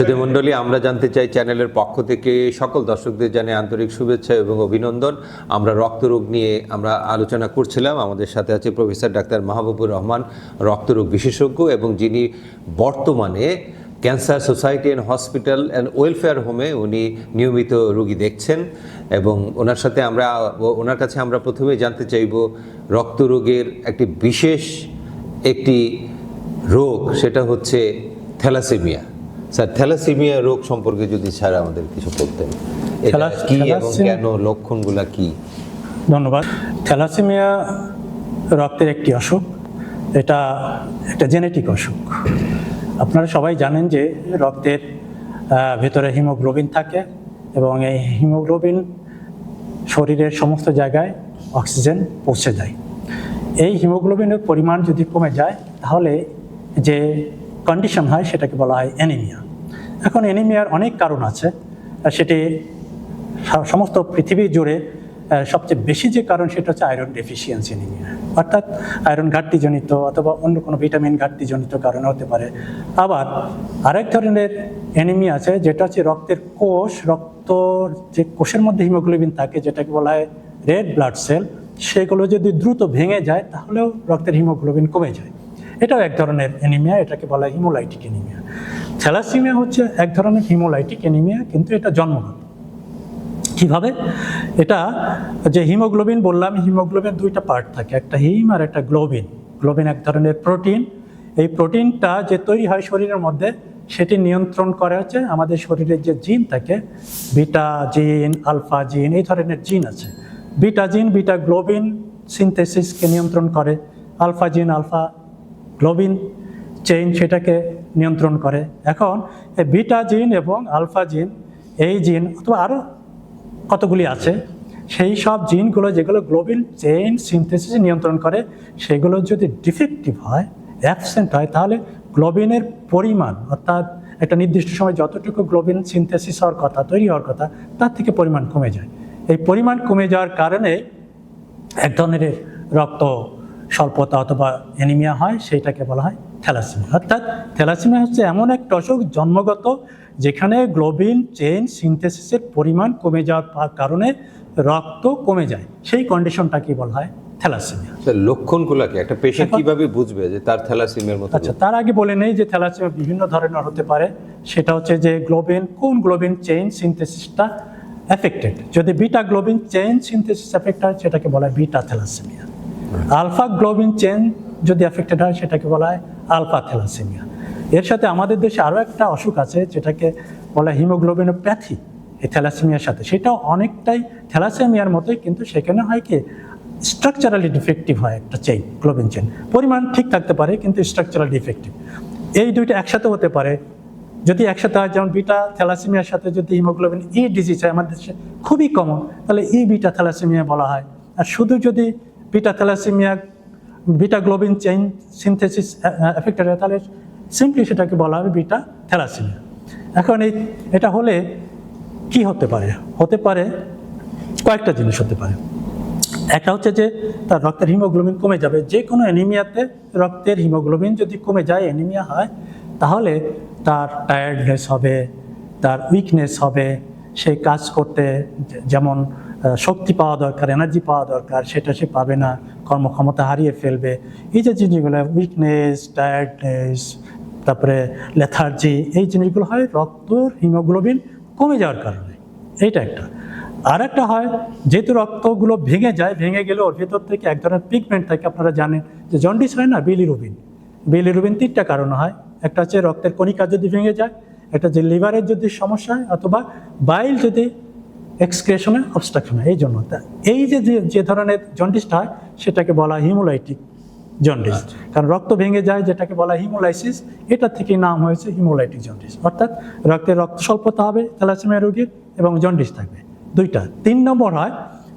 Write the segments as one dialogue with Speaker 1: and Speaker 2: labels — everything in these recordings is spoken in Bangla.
Speaker 1: সুধী মণ্ডলী, আমরা জানতে চাই চ্যানেলের পক্ষ থেকে সকল দর্শকদের জানিয়ে আন্তরিক শুভেচ্ছা এবং অভিনন্দন। আমরা রক্তরোগ নিয়ে আমরা আলোচনা করছিলাম। আমাদের সাথে আছে প্রফেসর ডাক্তার মাহবুবুর রহমান, রক্তরোগ বিশেষজ্ঞ এবং যিনি বর্তমানে cancer society and hospital and welfare হোমে উনি নিয়মিত রোগী দেখছেন এবং ওনার সাথে আমরা, ওনার কাছে আমরা প্রথমে জানতে চাইব রক্তরোগের একটি বিশেষ একটি রোগ, সেটা হচ্ছে থ্যালাসেমিয়া। স্যার থ্যালাসেমিয়া রোগ সম্পর্কে যদি স্যার আমাদের কিছু বলতেন এটা কি এবং কেন লক্ষণগুলা কি?
Speaker 2: ধন্যবাদ। থ্যালাসেমিয়া রক্তের একটি অসুখ এটা একটা জেনেটিক অসুখ। আপনারা সবাই জানেন যে রক্তের ভেতরে হিমোগ্লোবিন থাকে এবং এই হিমোগ্লোবিন শরীরের সমস্ত জায়গায় অক্সিজেন পৌঁছে যায় এই হিমোগ্লোবিনের পরিমাণ যদি কমে যায় তাহলে যে কন্ডিশন হয় সেটাকে বলা হয় অ্যানিমিয়া। এখন অ্যানিমিয়ার অনেক কারণ আছে। সেটি সমস্ত পৃথিবী জুড়ে সবচেয়ে বেশি যে কারণ সেটা হচ্ছে আয়রন ডেফিসিয়েন্সি অ্যানিমিয়া অর্থাৎ আয়রন ঘাটতিজনিত অথবা অন্য কোনো ভিটামিন ঘাটতিজনিত কারণে হতে পারে। আবার আরেক ধরনের অ্যানিমিয়া আছে, যেটা হচ্ছে রক্তের কোষ, রক্ত যে কোষের মধ্যে হিমোগ্লোবিন থাকে, যেটাকে বলা হয় রেড ব্লাড সেল সেগুলো যদি দ্রুত ভেঙে যায়, তাহলেও রক্তের হিমোগ্লোবিন কমে যায়। এটাও এক ধরনের অ্যানিমিয়া এটাকে বলা হয় হিমোলাইটিক অ্যানিমিয়া থ্যালাসিমিয়া হচ্ছে এক ধরনের হিমোলাইটিক অ্যানিমিয়া, কিন্তু এটা জন্মগত। কীভাবে? এটা যে হিমোগ্লোবিন বললাম হিমোগ্লোবিন দুইটা পার্ট থাকে, একটা হিম আর একটা গ্লোবিন। গ্লোবিন এক ধরনের প্রোটিন। এই প্রোটিনটা যে তৈরি হয় শরীরের মধ্যে, সেটি নিয়ন্ত্রণ করে হচ্ছে আমাদের শরীরের যে জিন থাকে, বিটা জিন, আলফা জিন, এই ধরনের জিন আছে। বিটা জিন, বিটা গ্লোবিন সিনথেসিসকে নিয়ন্ত্রণ করে। আলফা জিন, আলফা গ্লোবিন চেইন সেটাকে নিয়ন্ত্রণ করে। এখন বিটা জিন এবং আলফা জিন, এই জিন অথবা আরও কতগুলি আছে, সেই সব জিনগুলো যেগুলো গ্লোবিন চেইন সিনথেসিস নিয়ন্ত্রণ করে, সেগুলো যদি ডিফেক্টিভ হয়, অ্যাবসেন্ট হয়, তাহলে গ্লোবিনের পরিমাণ, অর্থাৎ একটা নির্দিষ্ট সময় যতটুকু গ্লোবিন সিনথেসিস হওয়ার কথা, তৈরি হওয়ার কথা, তার থেকে পরিমাণ কমে যায়। এই পরিমাণ কমে যাওয়ার কারণে এক ধরনের রক্ত স্বল্পতা অথবা অ্যানিমিয়া হয়, সেইটাকে বলা হয় থ্যালাসেমিয়া। অর্থাৎ থ্যালাসেমিয়া হচ্ছে এমন একটা অসুখ জন্মগত যেখানে গ্লোবিন চেন সিনথেসিসের পরিমাণ কমে যাওয়ার কারণে রক্ত কমে যায়। সেই কন্ডিশনটাকে বলা হয়? থ্যালাসেমিয়া।
Speaker 1: স্যার লক্ষণগুলা কি একটা পেশেন্ট কীভাবে বুঝবে যে তার থ্যালাসেমিয়ার মতো
Speaker 2: আচ্ছা তার আগে বলে নেই যে থ্যালাসেমিয়া বিভিন্ন ধরনের হতে পারে। সেটা হচ্ছে যে গ্লোবিন কোন গ্লোবিন চেইন সিনথেসিসটা এফেক্টেড? যদি beta globin chain synthesis affect হয় সেটাকে বলা হয় beta thalassaemia. Alpha globin chain যদি এফেক্টেড হয় সেটাকে বলা হয় আলফা থ্যালাসেমিয়া। এর সাথে আমাদের দেশে আরও একটা অসুখ আছে, যেটাকে বলা হিমোগ্লোবিনোপ্যাথি, এই থ্যালাসেমিয়ার সাথে। সেটাও অনেকটাই থ্যালাসেমিয়ার মতোই, কিন্তু সেখানে হয় কি স্ট্রাকচারালি ডিফেক্টিভ হয় একটা চেইন গ্লোবিন চেইন পরিমাণ ঠিক থাকতে পারে, কিন্তু স্ট্রাকচারাল ডিফেক্টিভ এই দুইটা একসাথে হতে পারে। যদি একসাথে হয়, যেমন বিটা থ্যালাসেমিয়ার সাথে যদি হিমোগ্লোবিন ই ডিজিজ হয়, আমাদের দেশে খুবই কমন তাহলে ই বিটা থ্যালাসেমিয়া বলা হয়। আর শুধু যদি beta thalassaemia beta globin chain synthesis affected হয় তাহলে সিম্পলি সেটাকে বলা হবে বিটা থ্যালাসেমিয়া এখন এই, এটা হলে কি হতে পারে? হতে পারে কয়েকটা জিনিস হতে পারে। একটা হচ্ছে যে, তার রক্তের হিমোগ্লোবিন কমে যাবে। যে কোনো অ্যানিমিয়াতে রক্তের হিমোগ্লোবিন যদি কমে যায়, অ্যানিমিয়া হয়, তাহলে তার টায়ার্ডনেস হবে, তার উইকনেস হবে। সে কাজ করতে যেমন শক্তি পাওয়া দরকার এনার্জি পাওয়া দরকার, সেটা সে পাবে না, কর্মক্ষমতা হারিয়ে ফেলবে। এই যে জিনিসগুলো উইকনেস টায়ার্ডনেস তারপরে লেথার্জি এই জিনিসগুলো হয় রক্ত হিমোগ্লোবিন কমে যাওয়ার কারণে। এইটা একটা। আর একটা হয়, যেহেতু রক্তগুলো ভেঙে যায়, ভেঙে গেলে ওর ভেতর থেকে এক ধরনের পিগমেন্ট থাকে, আপনারা জানেন যে জন্ডিস হয় না বিলিরুবিন বিলিরুবিন তিনটা কারণ হয়। একটা হচ্ছে রক্তের কণিকা যদি ভেঙে যায়, একটা যে লিভারের যদি সমস্যা হয়, অথবা বাইল যদি এক্সক্রেশনে অবস্ট্রাকশন হয় এই জন্য। এই যে যে- যে ধরনের জন্ডিসটা হয় সেটাকে বলা হয় হিমোলাইটিক জন্ডিস কারণ রক্ত ভেঙে যায় যেটাকে বলা হিমোলাইসিস এটা থেকে নাম হয়েছে হিমোলাইটিক জন্ডিস অর্থাৎ রক্তের রক্ত স্বল্পতা হবে থ্যালাসেমিয়া রোগীর এবং জন্ডিস থাকবে। দুইটা। তিন নম্বর হয়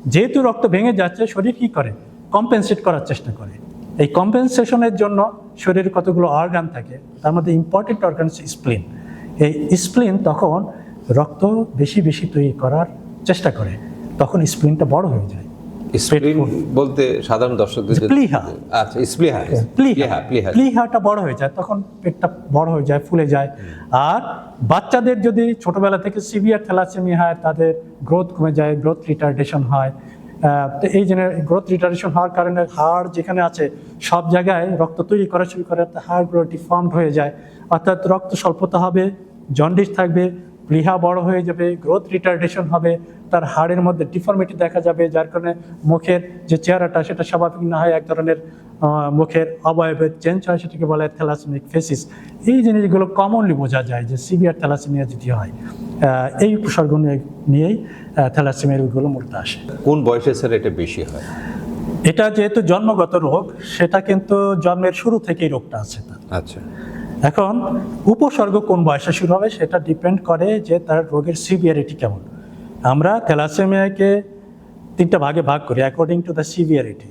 Speaker 2: যেহেতু রক্ত ভেঙে যাচ্ছে শরীর কি করে? কম্পেনসেট করার চেষ্টা করে। এই কম্পেনসেশনের জন্য শরীরে কতগুলো অর্গান থাকে তার মধ্যে ইম্পর্টেন্ট অর্গান হচ্ছে স্প্লিন এই স্প্লিন তখন রক্ত বেশি বেশি তৈরি করার চেষ্টা করে তখন স্প্লিনটা বড় হয়ে যায়।
Speaker 1: স্প্লিন বলতে সাধারণ দর্শকদের
Speaker 2: প্লিহা।
Speaker 1: আচ্ছা স্প্লিহা
Speaker 2: প্লিহা।
Speaker 1: প্লিহা
Speaker 2: প্লিহাটা বড় হয়ে যায় তখন পেটটা বড় হয়ে যায় ফুলে যায়। আর বাচ্চাদের যদি ছোটবেলা থেকে সিভিয়ার থ্যালাসেমিয়া হয় তাদের গ্রোথ কমে যায় গ্রোথ রিটার্ডেশন হয়। তো এই জন্য গ্রোথ রিটার্ডেশন হওয়ার কারণে হাড় যেখানে আছে সব জায়গায় রক্ত তৈরি করা শুরু করে হাড়গুলো ডিফর্মড হয়ে যায়। অর্থাৎ রক্ত স্বল্পতা হবে জন্ডিস থাকবে প্লিহা বড় হয়ে যাবে গ্রোথ রিটার্ডেশন হবে তার হাড়ের মধ্যে ডিফর্মিটি দেখা যাবে যার কারণে মুখের যে চেহারাটা সেটা স্বাভাবিক না হয় এক ধরনের মুখের অবয়বের চেঞ্জ হয় সেটাকে বলা হয় থ্যালাসেমিক ফেসিস এই জিনিসগুলো কমনলি বোঝা যায় যে সিভিয়ার থ্যালাসেমিয়া যদি হয় এই উপসর্গ নিয়েই থ্যালাসেমিয়া রোগগুলো মূলত আসে।
Speaker 1: কোন বয়সে স্যার এটা বেশি হয়?
Speaker 2: এটা যেহেতু জন্মগত রোগ সেটা কিন্তু জন্মের শুরু থেকেই রোগটা আছে
Speaker 1: আচ্ছা।
Speaker 2: এখন উপসর্গ কোন বয়সে শুরু হবে সেটা ডিপেন্ড করে যে তার রোগের সিভিয়ারিটি কেমন। আমরা থ্যালাসেমিয়াকে তিনটা ভাগে ভাগ করি according to the severity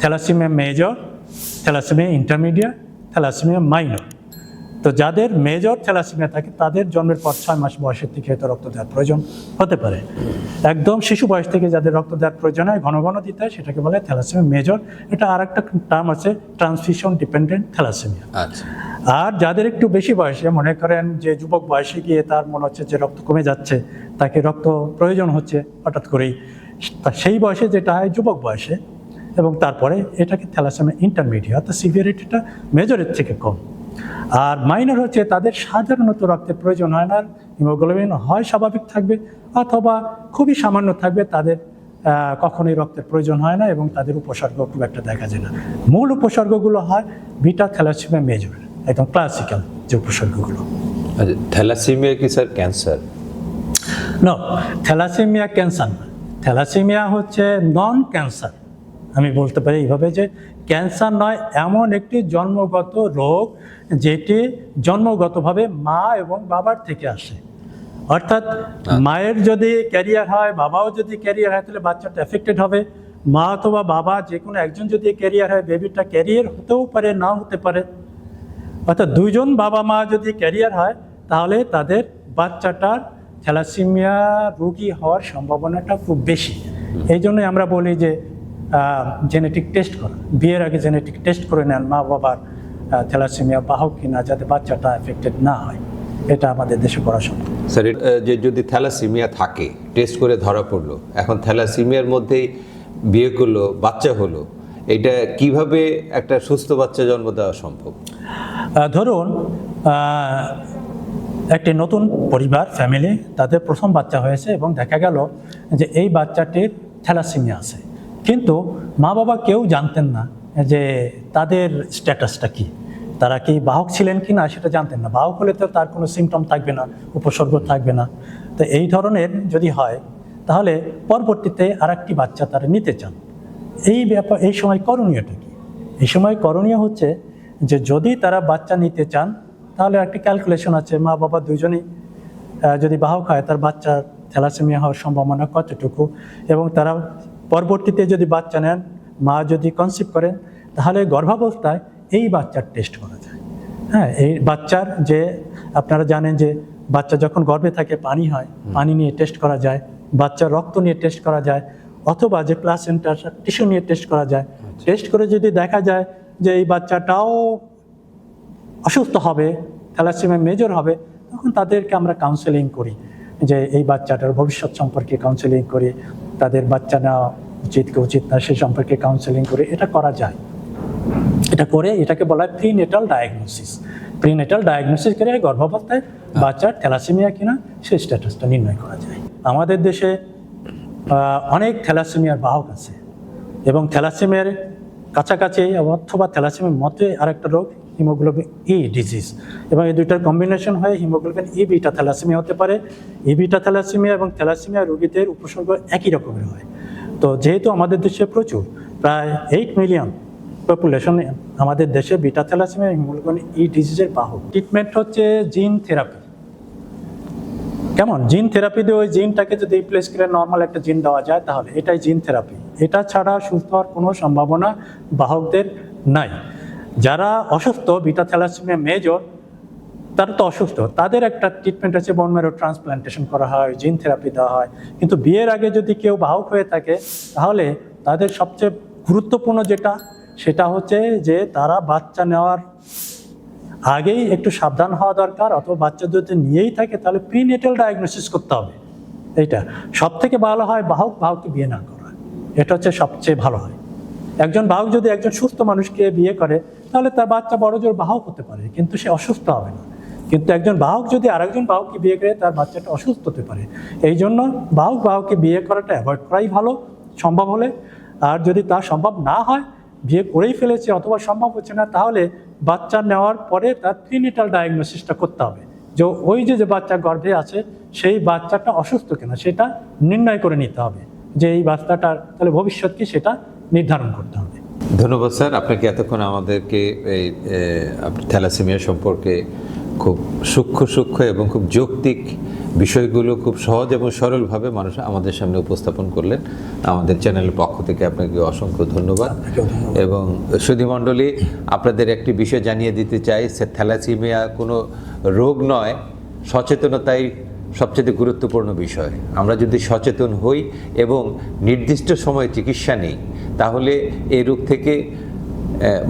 Speaker 2: thalassaemia major thalassaemia intermediate thalassaemia minor তো যাদের মেজর থ্যালাসেমিয়া থাকে তাদের জন্মের পর ছয় মাস বয়সের থেকে হয়তো রক্ত দেওয়ার প্রয়োজন হতে পারে। একদম শিশু বয়স থেকে যাদের রক্ত দেওয়ার প্রয়োজন হয় ঘন ঘন দিতে হয় সেটাকে বলে থ্যালাসেমিয়া মেজর এটা আর একটা টার্ম আছে ট্রান্সফিউশন ডিপেন্ডেন্ট থ্যালাসেমিয়া
Speaker 1: আচ্ছা।
Speaker 2: আর যাদের একটু বেশি বয়সে মনে করেন যে যুবক বয়সে গিয়ে তার মনে হচ্ছে যে রক্ত কমে যাচ্ছে তাকে রক্ত প্রয়োজন হচ্ছে হঠাৎ করেই সেই বয়সে যেটা হয় যুবক বয়সে এবং তারপরে এটাকে থ্যালাসেমিয়া ইন্টারমিডিয়েট অর্থাৎ সিভিয়ারিটিটা মেজরের থেকে কম। আর মাইনর হচ্ছে তাদের সাধারণত রক্তের প্রয়োজন হয় না। হিমোগ্লোবিন হয় স্বাভাবিক থাকবে অথবা খুবই সামান্য থাকবে তাদের কখনোই রক্তের প্রয়োজন হয় না এবং তাদের উপসর্গ খুব একটা দেখা যায় না। মূল উপসর্গগুলো হয় বিটা থ্যালাসেমিয়া মেজর একদম ক্লাসিক্যাল যে উপসর্গগুলো।
Speaker 1: আচ্ছা থ্যালাসিমিয়া কি স্যার? ক্যান্সার
Speaker 2: ন থ্যালাসেমিয়া ক্যান্সার থ্যালাসেমিয়া হচ্ছে নন ক্যান্সার আমি বলতে পারি এইভাবে যে ক্যান্সার নয় এমন একটি জন্মগত রোগ যেটি জন্মগতভাবে মা এবং বাবার থেকে আসে। অর্থাৎ মায়ের যদি ক্যারিয়ার হয় বাবাও যদি ক্যারিয়ার হয় তাহলে বাচ্চাটা এফেক্টেড হবে। মা অথবা বাবা যে কোনো একজন যদি ক্যারিয়ার হয় বেবিটা ক্যারিয়ার হতেও পারে নাও হতে পারে। অর্থাৎ দুইজন বাবা মা যদি ক্যারিয়ার হয় তাহলে তাদের বাচ্চাটার থ্যালাসিমিয়া রোগী হওয়ার সম্ভাবনাটা খুব বেশি। এই জন্যই আমরা বলি যে জেনেটিক টেস্ট করা। বিয়ের আগে জেনেটিক টেস্ট করে নেন মা বাবার থ্যালাসিমিয়া বাহক কিনা যাতে বাচ্চাটা এফেক্টেড না হয়। এটা আমাদের দেশে করা সম্ভব।
Speaker 1: স্যার যে যদি থ্যালাসিমিয়া থাকে টেস্ট করে ধরা পড়ল এখন থ্যালাসিমিয়ার মধ্যেই বিয়ে করল বাচ্চা হলো এটা কীভাবে একটা সুস্থ বাচ্চা জন্ম দেওয়া সম্ভব?
Speaker 2: ধরুন একটি নতুন পরিবার ফ্যামিলি তাদের প্রথম বাচ্চা হয়েছে এবং দেখা গেল যে এই বাচ্চাটির থ্যালাসিমিয়া আছে। কিন্তু মা বাবা কেউ জানতেন না যে তাদের স্ট্যাটাসটা কি। তারা কি বাহক ছিলেন কি না সেটা জানতেন না। বাহক হলে তো তার কোনো সিমটম থাকবে না, উপসর্গ থাকবে না। তো এই ধরনের যদি হয়, তাহলে পরবর্তীতে আর একটি বাচ্চা তারা নিতে চান। এই ব্যাপার, এই সময় করণীয়টা কি? এই সময় করণীয় হচ্ছে যে যদি তারা বাচ্চা নিতে চান, তাহলে একটি ক্যালকুলেশন আছে, মা বাবা দুজনেই যদি বাহক হয়, তার বাচ্চার থ্যালাসেমিয়া হওয়ার সম্ভাবনা কতটুকু? এবং তারা পরবর্তীতে যদি বাচ্চা নেন মা যদি কনসিভ করেন তাহলে গর্ভাবস্থায় এই বাচ্চার টেস্ট করা যায়। হ্যাঁ এই বাচ্চার যে আপনারা জানেন যে বাচ্চা যখন গর্ভে থাকে পানি হয় পানি নিয়ে টেস্ট করা যায় বাচ্চার রক্ত নিয়ে টেস্ট করা যায় অথবা যে প্লাসেন্টার টিস্যু নিয়ে টেস্ট করা যায় টেস্ট করে যদি দেখা যায় যে এই বাচ্চাটাও অসুস্থ হবে থ্যালাসেমিয়া মেজর হবে তখন তাদেরকে আমরা কাউন্সেলিং করি। যে এই বাচ্চাটার ভবিষ্যৎ সম্পর্কে কাউন্সেলিং করে তাদের বাচ্চা নেওয়া উচিত কি উচিত না সে সম্পর্কে কাউন্সেলিং করে এটা করা যায়। এটা করে এটাকে বলা হয় প্রিনেটাল ডায়াগনোসিস প্রিনেটাল ডায়াগনোসিস করে গর্ভাবস্থায় বাচ্চার থ্যালাসেমিয়া কিনা সেই স্ট্যাটাসটা নির্ণয় করা যায়। আমাদের দেশে অনেক থ্যালাসেমিয়ার বাহক আছে। এবং থ্যালাসেমিয়ার কাছাকাছি অথবা থ্যালাসেমিয়ার মতে আরেকটা রোগ হিমোগ্লোবিন ই ডিজিজ এবং এই দুইটার কম্বিনেশন হয়ে হিমোগ্লোবিন ই বিটা থ্যালাসেমিয়া হতে পারে। ই বিটা থ্যালাসেমিয়া এবং থ্যালাসেমিয়া রোগীদের উপসর্গ একই রকমের হয়। তো যেহেতু আমাদের দেশে প্রচুর, প্রায় এইট মিলিয়ন পপুলেশন আমাদের দেশে বিটা থ্যালাসেমিয়া হিমোগ্লোবিন ই ডিজিজের বাহক। ট্রিটমেন্ট হচ্ছে জিন থেরাপি কেমন? জিন থেরাপি দিয়ে ওই জিনটাকে যদি রিপ্লেস করে নর্মাল একটা জিন দেওয়া যায়, তাহলে এটাই জিন থেরাপি এটা ছাড়া সুস্থ হওয়ার কোনো সম্ভাবনা বাহকদের নাই। যারা অসুস্থ, বিটা থ্যালাসেমিয়া মেজর, তারা তো অসুস্থ। তাদের একটা ট্রিটমেন্ট আছে বোন ম্যারো ট্রান্সপ্লান্টেশন করা হয় জিন থেরাপি দেওয়া হয়। কিন্তু বিয়ের আগে যদি কেউ বাহক হয়ে থাকে, তাহলে তাদের সবচেয়ে গুরুত্বপূর্ণ যেটা, সেটা হচ্ছে যে তারা বাচ্চা নেওয়ার আগেই একটু সাবধান হওয়া দরকার, অথবা বাচ্চা যদি নিয়েই থাকে, তাহলে প্রিনেটাল ডায়াগনোসিস করতে হবে। এইটা। সব থেকে ভালো হয় বাহক, বাহককে বিয়ে না করা। এটা হচ্ছে সবচেয়ে ভালো হয়। একজন বাহক যদি একজন সুস্থ মানুষকে বিয়ে করে তাহলে তার বাচ্চা বড় জোর বাহক হতে পারে, কিন্তু সে অসুস্থ হবে না। কিন্তু একজন বাহক যদি আরেকজন বাহককে বিয়ে করে, তার বাচ্চাটা অসুস্থ হতে পারে। এই জন্য বাহক বাহককে বিয়ে করাটা অ্যাভয়েড করাই ভালো, সম্ভব হলে। আর যদি তা সম্ভব না হয়, বিয়ে করেই ফেলেছে অথবা সম্ভব হচ্ছে না, তাহলে বাচ্চা নেওয়ার পরে তার ক্লিনিক্যাল ডায়াগনোসিসটা করতে হবে। যে ওই যে যে বাচ্চা গর্ভে আছে, সেই বাচ্চাটা অসুস্থ কিনা, সেটা নির্ণয় করে নিতে হবে। যে এই বাচ্চাটার তাহলে ভবিষ্যৎ কি, সেটা নির্ধারণ করতে হবে।
Speaker 1: ধন্যবাদ স্যার। আপনাকে এতক্ষণ আমাদেরকে এই থ্যালাসেমিয়া সম্পর্কে খুব সূক্ষ্ম সূক্ষ্ম এবং খুব যৌক্তিক বিষয়গুলো খুব সহজ এবং সরলভাবে মানুষ আমাদের সামনে উপস্থাপন করলেন। আমাদের চ্যানেলের পক্ষ থেকে আপনাকে অসংখ্য ধন্যবাদ। এবং সুধীমণ্ডলী আপনাদের একটি বিষয় জানিয়ে দিতে চাই সে থ্যালাসিমিয়া কোনো রোগ নয় সচেতনতাই সবচেয়ে গুরুত্বপূর্ণ বিষয়। আমরা যদি সচেতন হই এবং নির্দিষ্ট সময়ে চিকিৎসা নেই তাহলে এই রোগ থেকে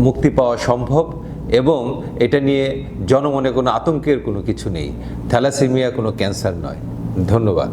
Speaker 1: মুক্তি পাওয়া সম্ভব এবং এটা নিয়ে জনমনে কোনো আতঙ্কের কোনো কিছু নেই। থ্যালাসিমিয়া কোনো ক্যান্সার নয়। ধন্যবাদ।